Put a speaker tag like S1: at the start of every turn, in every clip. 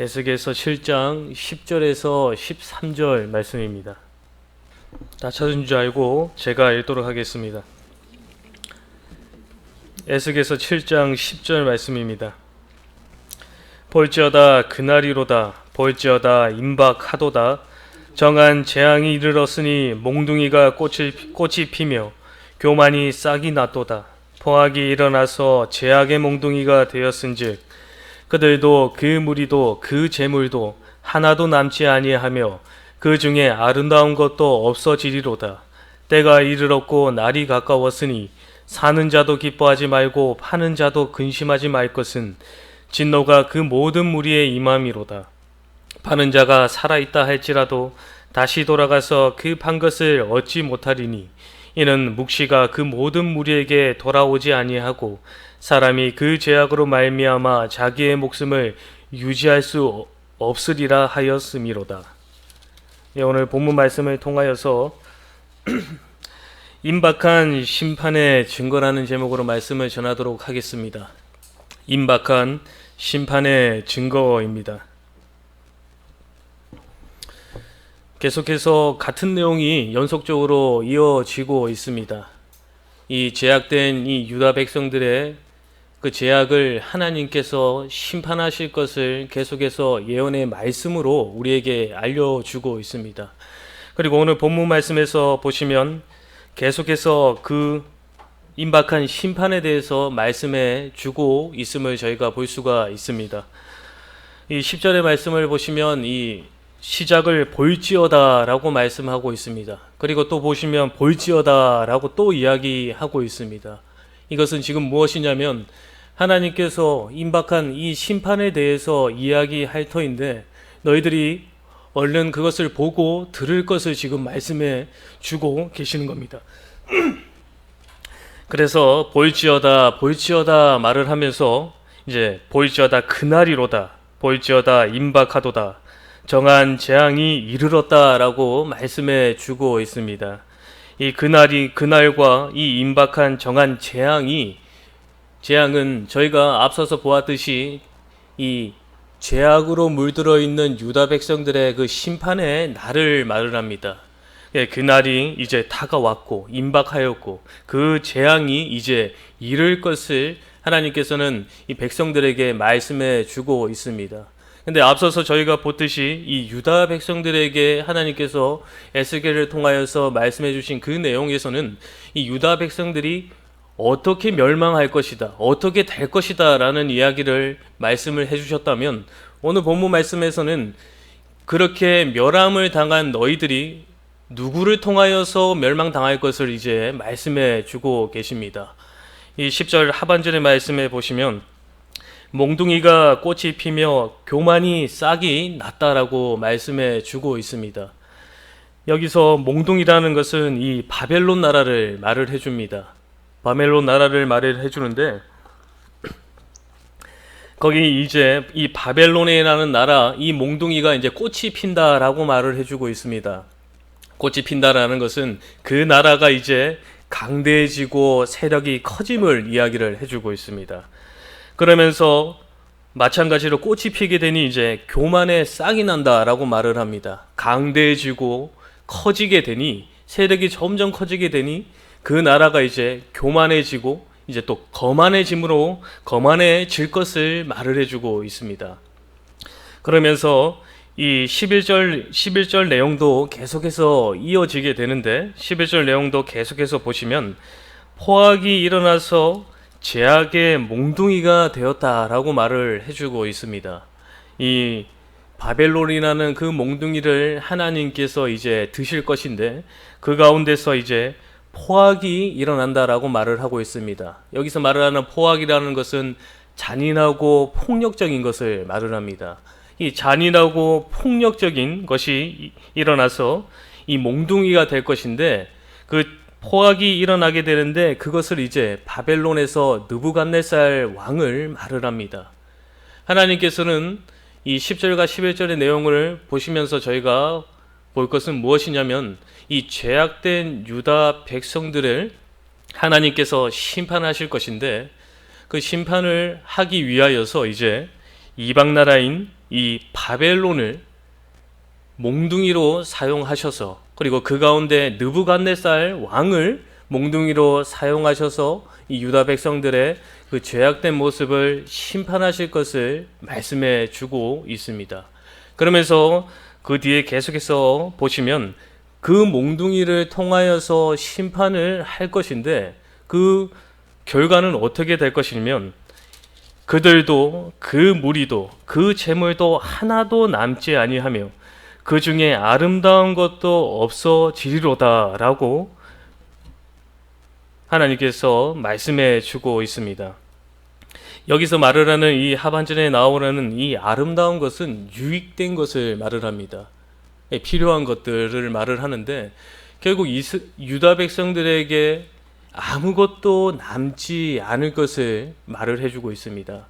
S1: 에스겔서 7장 10절에서 13절 말씀입니다. 다 찾은 줄 알고 제가 읽도록 하겠습니다. 에스겔서 7장 10절 말씀입니다. 볼지어다 그날이로다 볼지어다 임박하도다 정한 재앙이 이르렀으니 몽둥이가 꽃을, 꽃이 피며 교만이 싹이 났도다 포악이 일어나서 제약의 몽둥이가 되었은즉 그들도 그 무리도 그 재물도 하나도 남지 아니하며 그 중에 아름다운 것도 없어지리로다 때가 이르렀고 날이 가까웠으니 사는 자도 기뻐하지 말고 파는 자도 근심하지 말 것은 진노가 그 모든 무리에 임함이로다. 파는 자가 살아있다 할지라도 다시 돌아가서 그 판 것을 얻지 못하리니 이는 묵시가 그 모든 무리에게 돌아오지 아니하고 사람이 그 죄악으로 말미암아 자기의 목숨을 유지할 수 없으리라 하였음이로다. 예, 오늘 본문 말씀을 통하여서 임박한 심판의 증거라는 제목으로 말씀을 전하도록 하겠습니다. 임박한 심판의 증거입니다. 계속해서 같은 내용이 연속적으로 이어지고 있습니다. 이 제약된 이 유다 백성들의 그 제약을 하나님께서 심판하실 것을 계속해서 예언의 말씀으로 우리에게 알려주고 있습니다. 그리고 오늘 본문 말씀에서 보시면 계속해서 그 임박한 심판에 대해서 말씀해 주고 있음을 저희가 볼 수가 있습니다. 이 10절의 말씀을 보시면 이 시작을 볼지어다 라고 말씀하고 있습니다. 그리고 또 보시면 볼지어다 라고 또 이야기하고 있습니다. 이것은 지금 무엇이냐면 하나님께서 임박한 이 심판에 대해서 이야기할 터인데 너희들이 얼른 그것을 보고 들을 것을 지금 말씀해 주고 계시는 겁니다. 그래서 볼지어다 볼지어다 말을 하면서 이제 볼지어다 그날이로다 볼지어다 임박하도다 정한 재앙이 이르렀다라고 말씀해 주고 있습니다. 이 그날이 그날과 이 임박한 정한 재앙이 재앙은 저희가 앞서서 보았듯이 이 죄악으로 물들어 있는 유다 백성들의 그 심판의 날을 말을 합니다. 예, 그 날이 이제 다가왔고 임박하였고 그 재앙이 이제 이를 것을 하나님께서는 이 백성들에게 말씀해 주고 있습니다. 근데 앞서서 저희가 보듯이 이 유다 백성들에게 하나님께서 에스겔을 통하여서 말씀해 주신 그 내용에서는 이 유다 백성들이 어떻게 멸망할 것이다, 어떻게 될 것이다 라는 이야기를 말씀을 해주셨다면 오늘 본문 말씀에서는 그렇게 멸함을 당한 너희들이 누구를 통하여서 멸망당할 것을 이제 말씀해 주고 계십니다. 이 10절 하반절의 말씀에 보시면 몽둥이가 꽃이 피며 교만이 싹이 났다라고 말씀해 주고 있습니다. 여기서 몽둥이라는 것은 이 바벨론 나라를 말을 해줍니다. 바벨론 나라를 말을 해주는데 거기 이제 이 바벨론이라는 나라 이 몽둥이가 이제 꽃이 핀다라고 말을 해주고 있습니다. 꽃이 핀다라는 것은 그 나라가 이제 강대해지고 세력이 커짐을 이야기를 해주고 있습니다. 그러면서 마찬가지로 꽃이 피게 되니 이제 교만에 싹이 난다라고 말을 합니다. 강대해지고 커지게 되니 세력이 점점 커지게 되니 그 나라가 이제 교만해지고 이제 또 거만해짐으로 거만해질 것을 말을 해주고 있습니다. 그러면서 이 11절 11절 내용도 계속해서 이어지게 되는데 11절 내용도 계속해서 보시면 포악이 일어나서 제약의 몽둥이가 되었다라고 말을 해주고 있습니다. 이 바벨론이라는 그 몽둥이를 하나님께서 이제 드실 것인데 그 가운데서 이제 포악이 일어난다라고 말을 하고 있습니다. 여기서 말을 하는 포악이라는 것은 잔인하고 폭력적인 것을 말을 합니다. 이 잔인하고 폭력적인 것이 일어나서 이 몽둥이가 될 것인데 그 포악이 일어나게 되는데 그것을 이제 바벨론에서 느부갓네살 왕을 말을 합니다. 하나님께서는 이 10절과 11절의 내용을 보시면서 저희가 볼 것은 무엇이냐면 이 죄악된 유다 백성들을 하나님께서 심판하실 것인데 그 심판을 하기 위하여서 이제 이방 나라인 이 바벨론을 몽둥이로 사용하셔서 그리고 그 가운데 느부갓네살 왕을 몽둥이로 사용하셔서 이 유다 백성들의 그 죄악된 모습을 심판하실 것을 말씀해 주고 있습니다. 그러면서 그 뒤에 계속해서 보시면 그 몽둥이를 통하여서 심판을 할 것인데 그 결과는 어떻게 될 것이냐면 그들도 그 무리도 그 재물도 하나도 남지 아니하며 그 중에 아름다운 것도 없어지리로다라고 하나님께서 말씀해 주고 있습니다. 여기서 말을 하는 이 하반절에 나오는 이 아름다운 것은 유익된 것을 말을 합니다. 예, 필요한 것들을 말을 하는데 결국 유다 백성들에게 아무것도 남지 않을 것을 말을 해주고 있습니다.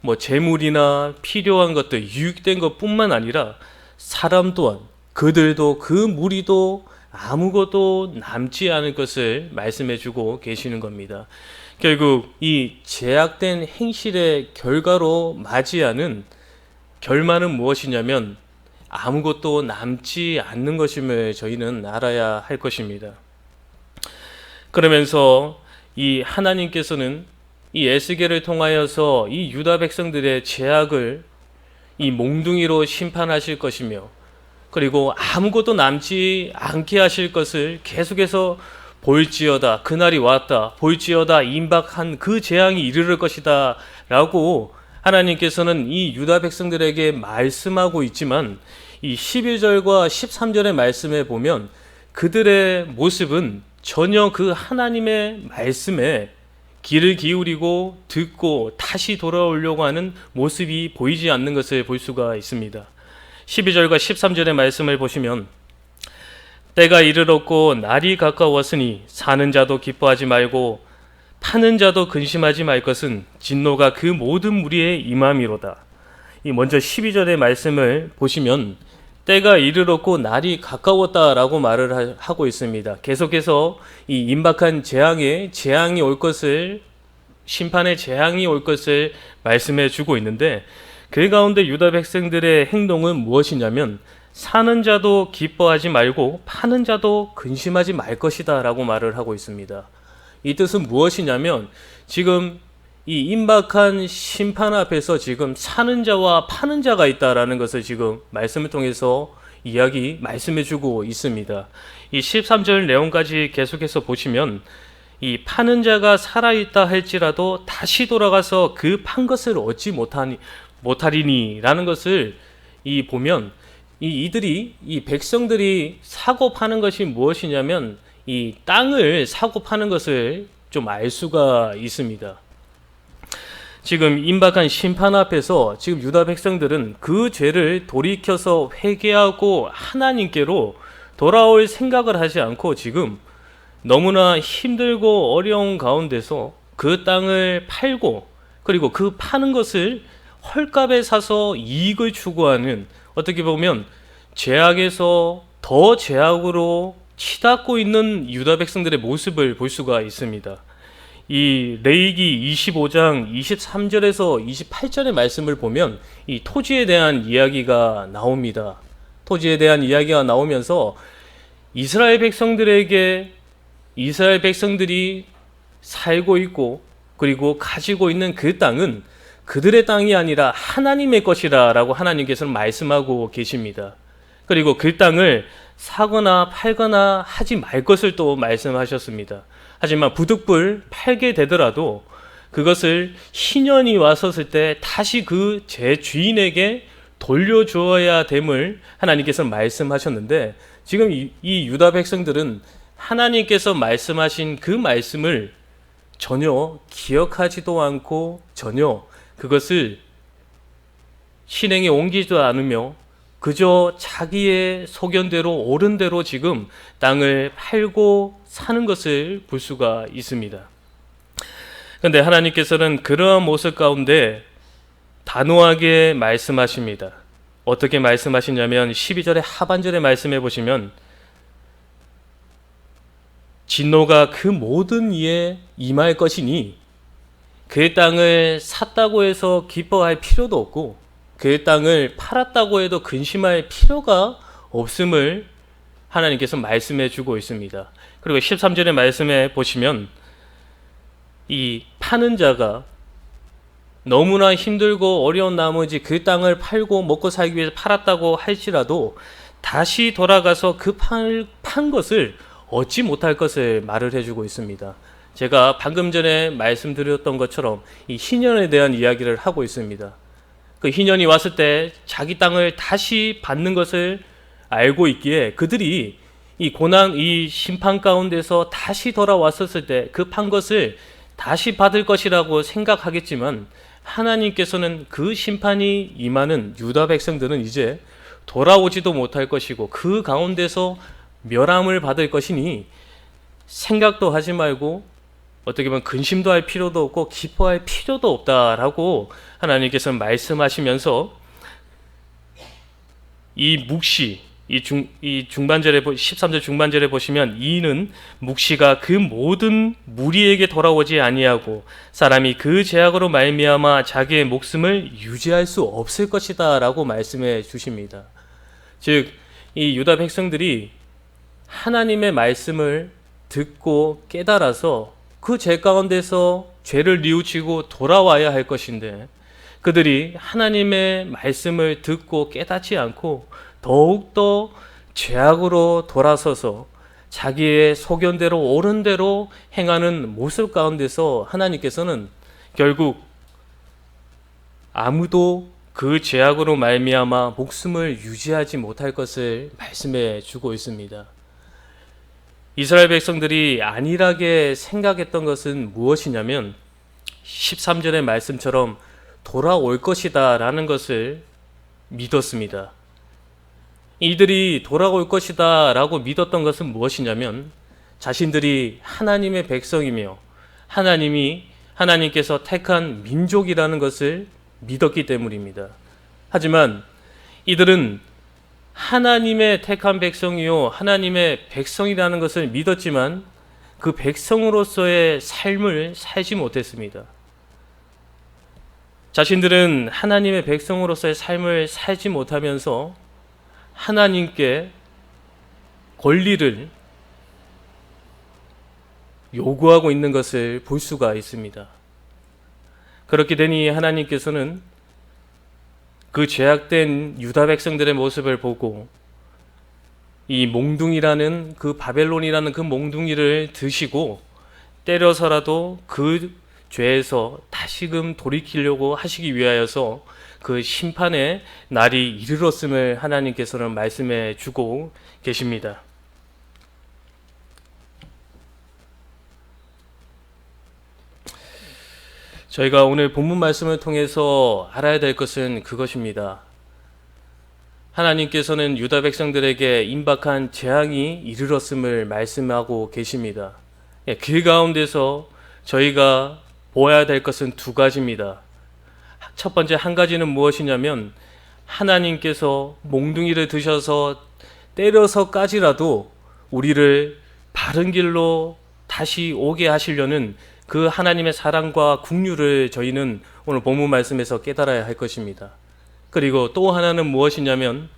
S1: 뭐 재물이나 필요한 것들, 유익된 것뿐만 아니라 사람 또한 그들도 그 무리도 아무것도 남지 않을 것을 말씀해 주고 계시는 겁니다. 결국 이 제약된 행실의 결과로 맞이하는 결말은 무엇이냐면 아무것도 남지 않는 것임을 저희는 알아야 할 것입니다. 그러면서 이 하나님께서는 이 에스겔을 통하여서 이 유다 백성들의 죄악을 이 몽둥이로 심판하실 것이며 그리고 아무것도 남지 않게 하실 것을 계속해서 볼지어다 그날이 왔다 볼지어다 임박한 그 재앙이 이르를 것이다 라고 하나님께서는 이 유다 백성들에게 말씀하고 있지만 이 11절과 13절의 말씀에 보면 그들의 모습은 전혀 그 하나님의 말씀에 귀를 기울이고 듣고 다시 돌아오려고 하는 모습이 보이지 않는 것을 볼 수가 있습니다. 12절과 13절의 말씀을 보시면 때가 이르렀고 날이 가까웠으니 사는 자도 기뻐하지 말고 파는 자도 근심하지 말 것은 진노가 그 모든 무리의 임함이로다. 이 먼저 12절의 말씀을 보시면 때가 이르렀고 날이 가까웠다라고 말을 하고 있습니다. 계속해서 이 임박한 재앙에 재앙이 올 것을 심판의 재앙이 올 것을 말씀해 주고 있는데 그 가운데 유다 백성들의 행동은 무엇이냐면 사는 자도 기뻐하지 말고 파는 자도 근심하지 말 것이다라고 말을 하고 있습니다. 이 뜻은 무엇이냐면 지금 이 임박한 심판 앞에서 지금 사는 자와 파는 자가 있다라는 것을 지금 말씀을 통해서 이야기 말씀해 주고 있습니다. 이 13절 내용까지 계속해서 보시면 이 파는 자가 살아 있다 할지라도 다시 돌아가서 그 판 것을 얻지 못하니 못하리니라는 것을 이 보면 이 이들이 이 백성들이 사고 파는 것이 무엇이냐면 이 땅을 사고 파는 것을 좀 알 수가 있습니다. 지금 임박한 심판 앞에서 지금 유다 백성들은 그 죄를 돌이켜서 회개하고 하나님께로 돌아올 생각을 하지 않고 지금 너무나 힘들고 어려운 가운데서 그 땅을 팔고 그리고 그 파는 것을 헐값에 사서 이익을 추구하는 어떻게 보면 죄악에서 더 죄악으로 치닫고 있는 유다 백성들의 모습을 볼 수가 있습니다. 이 레이기 25장 23절에서 28절의 말씀을 보면 이 토지에 대한 이야기가 나옵니다. 토지에 대한 이야기가 나오면서 이스라엘 백성들에게 이스라엘 백성들이 살고 있고 그리고 가지고 있는 그 땅은 그들의 땅이 아니라 하나님의 것이라라고 하나님께서는 말씀하고 계십니다. 그리고 그 땅을 사거나 팔거나 하지 말 것을 또 말씀하셨습니다. 하지만 부득불 팔게 되더라도 그것을 신년이 왔었을 때 다시 그 제 주인에게 돌려주어야 됨을 하나님께서 말씀하셨는데 지금 이, 이 유다 백성들은 하나님께서 말씀하신 그 말씀을 전혀 기억하지도 않고 전혀 그것을 실행에 옮기지도 않으며 그저 자기의 소견대로 옳은 대로 지금 땅을 팔고 사는 것을 볼 수가 있습니다. 그런데 하나님께서는 그러한 모습 가운데 단호하게 말씀하십니다. 어떻게 말씀하시냐면 12절의 하반절에 말씀해 보시면 진노가 그 모든 이에 임할 것이니 그 땅을 샀다고 해서 기뻐할 필요도 없고 그 땅을 팔았다고 해도 근심할 필요가 없음을 하나님께서 말씀해 주고 있습니다. 그리고 13절의 말씀에 보시면 이 파는 자가 너무나 힘들고 어려운 나머지 그 땅을 팔고 먹고 살기 위해서 팔았다고 할지라도 다시 돌아가서 그판 것을 얻지 못할 것을 말을 해주고 있습니다. 제가 방금 전에 말씀드렸던 것처럼 이 희년에 대한 이야기를 하고 있습니다. 그 희년이 왔을 때 자기 땅을 다시 받는 것을 알고 있기에 그들이 이 고난, 이 심판 가운데서 다시 돌아왔었을 때 그 판 것을 다시 받을 것이라고 생각하겠지만 하나님께서는 그 심판이 임하는 유다 백성들은 이제 돌아오지도 못할 것이고 그 가운데서 멸함을 받을 것이니 생각도 하지 말고 어떻게 보면 근심도 할 필요도 없고 기뻐할 필요도 없다라고 하나님께서 말씀하시면서 이 묵시 이 중 이 중반절에 13절 중반절에 보시면 이는 묵시가 그 모든 무리에게 돌아오지 아니하고 사람이 그 제약으로 말미암아 자기의 목숨을 유지할 수 없을 것이다라고 말씀해 주십니다. 즉 이 유다 백성들이 하나님의 말씀을 듣고 깨달아서 그 죄 가운데서 죄를 뉘우치고 돌아와야 할 것인데 그들이 하나님의 말씀을 듣고 깨닫지 않고 더욱더 죄악으로 돌아서서 자기의 소견대로 옳은 대로 행하는 모습 가운데서 하나님께서는 결국 아무도 그 죄악으로 말미암아 목숨을 유지하지 못할 것을 말씀해 주고 있습니다. 이스라엘 백성들이 안일하게 생각했던 것은 무엇이냐면 13절의 말씀처럼 돌아올 것이다 라는 것을 믿었습니다. 이들이 돌아올 것이다 라고 믿었던 것은 무엇이냐면 자신들이 하나님의 백성이며 하나님이 하나님께서 택한 민족이라는 것을 믿었기 때문입니다. 하지만 이들은 하나님의 택한 백성이요 하나님의 백성이라는 것을 믿었지만 그 백성으로서의 삶을 살지 못했습니다. 자신들은 하나님의 백성으로서의 삶을 살지 못하면서 하나님께 권리를 요구하고 있는 것을 볼 수가 있습니다. 그렇게 되니 하나님께서는 그 죄악된 유다 백성들의 모습을 보고 이 몽둥이라는 그 바벨론이라는 그 몽둥이를 드시고 때려서라도 그 죄에서 다시금 돌이키려고 하시기 위하여서 그 심판의 날이 이르렀음을 하나님께서는 말씀해 주고 계십니다. 저희가 오늘 본문 말씀을 통해서 알아야 될 것은 그것입니다. 하나님께서는 유다 백성들에게 임박한 재앙이 이르렀음을 말씀하고 계십니다. 예, 그 가운데서 저희가 보아야 될 것은 두 가지입니다. 첫 번째 한 가지는 무엇이냐면 하나님께서 몽둥이를 드셔서 때려서까지라도 우리를 바른 길로 다시 오게 하시려는 그 하나님의 사랑과 국류를 저희는 오늘 본문 말씀에서 깨달아야 할 것입니다. 그리고 또 하나는 무엇이냐면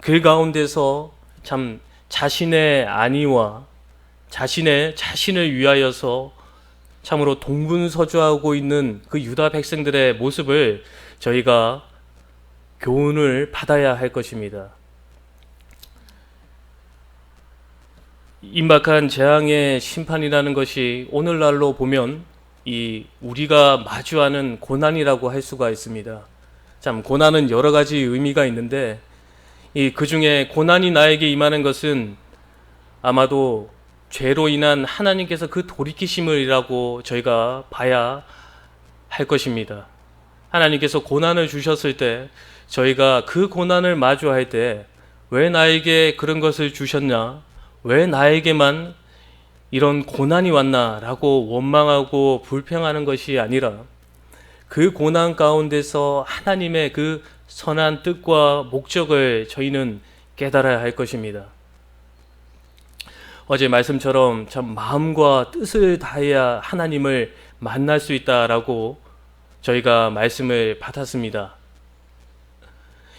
S1: 그 가운데서 참 자신의 안위와 자신의 자신을 위하여서 참으로 동분서주하고 있는 그 유다 백성들의 모습을 저희가 교훈을 받아야 할 것입니다. 임박한 재앙의 심판이라는 것이 오늘날로 보면 이 우리가 마주하는 고난이라고 할 수가 있습니다. 참 고난은 여러 가지 의미가 있는데 이 그 중에 고난이 나에게 임하는 것은 아마도 죄로 인한 하나님께서 그 돌이키심을이라고 저희가 봐야 할 것입니다. 하나님께서 고난을 주셨을 때 저희가 그 고난을 마주할 때 왜 나에게 그런 것을 주셨냐? 왜 나에게만 이런 고난이 왔나라고 원망하고 불평하는 것이 아니라 그 고난 가운데서 하나님의 그 선한 뜻과 목적을 저희는 깨달아야 할 것입니다. 어제 말씀처럼 참 마음과 뜻을 다해야 하나님을 만날 수 있다라고 저희가 말씀을 받았습니다.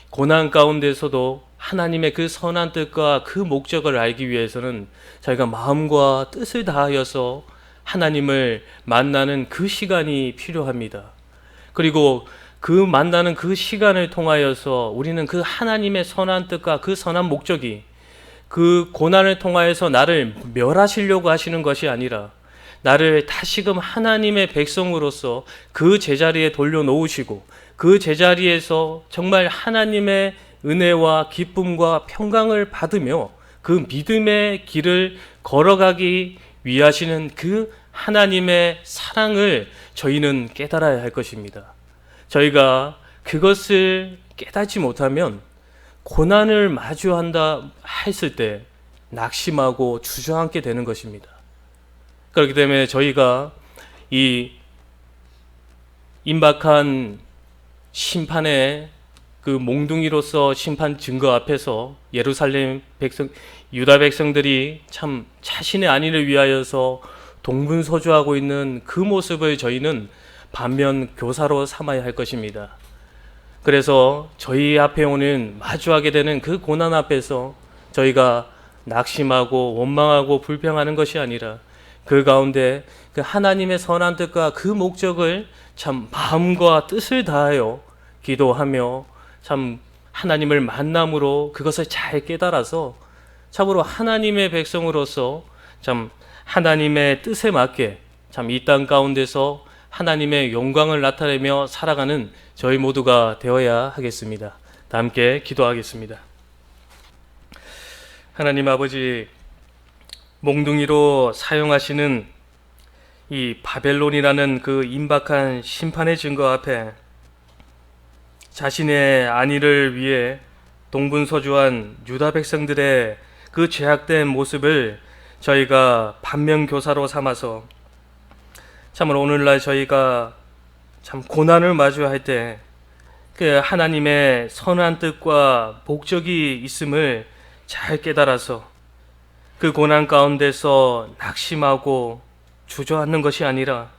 S1: 고난 가운데서도 하나님의 그 선한 뜻과 그 목적을 알기 위해서는 저희가 마음과 뜻을 다하여서 하나님을 만나는 그 시간이 필요합니다. 그리고 그 만나는 그 시간을 통하여서 우리는 그 하나님의 선한 뜻과 그 선한 목적이 그 고난을 통하여서 나를 멸하시려고 하시는 것이 아니라 나를 다시금 하나님의 백성으로서 그 제자리에 돌려놓으시고 그 제자리에서 정말 하나님의 은혜와 기쁨과 평강을 받으며 그 믿음의 길을 걸어가기 위하시는 그 하나님의 사랑을 저희는 깨달아야 할 것입니다. 저희가 그것을 깨닫지 못하면 고난을 마주한다 했을 때 낙심하고 주저앉게 되는 것입니다. 그렇기 때문에 저희가 이 임박한 심판의 그 몽둥이로서 심판 증거 앞에서 예루살렘 백성 유다 백성들이 참 자신의 안위를 위하여서 동분서주하고 있는 그 모습을 저희는 반면 교사로 삼아야 할 것입니다. 그래서 저희 앞에 오는 마주하게 되는 그 고난 앞에서 저희가 낙심하고 원망하고 불평하는 것이 아니라 그 가운데 그 하나님의 선한 뜻과 그 목적을 참 마음과 뜻을 다하여 기도하며 참 하나님을 만남으로 그것을 잘 깨달아서 참으로 하나님의 백성으로서 참 하나님의 뜻에 맞게 참 이 땅 가운데서 하나님의 영광을 나타내며 살아가는 저희 모두가 되어야 하겠습니다. 다 함께 기도하겠습니다. 하나님 아버지 몽둥이로 사용하시는 이 바벨론이라는 그 임박한 심판의 증거 앞에 자신의 안위를 위해 동분서주한 유다 백성들의 그 죄악된 모습을 저희가 반면교사로 삼아서 참으로 오늘날 저희가 참 고난을 마주할 때 그 하나님의 선한 뜻과 목적이 있음을 잘 깨달아서 그 고난 가운데서 낙심하고 주저앉는 것이 아니라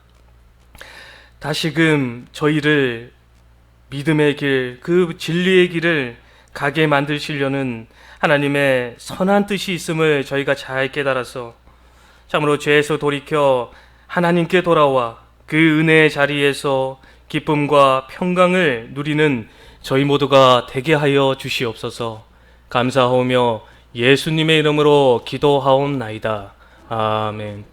S1: 다시금 저희를 믿음의 길, 그 진리의 길을 가게 만드시려는 하나님의 선한 뜻이 있음을 저희가 잘 깨달아서 참으로 죄에서 돌이켜 하나님께 돌아와 그 은혜의 자리에서 기쁨과 평강을 누리는 저희 모두가 되게 하여 주시옵소서 감사하오며 예수님의 이름으로 기도하옵나이다. 아멘.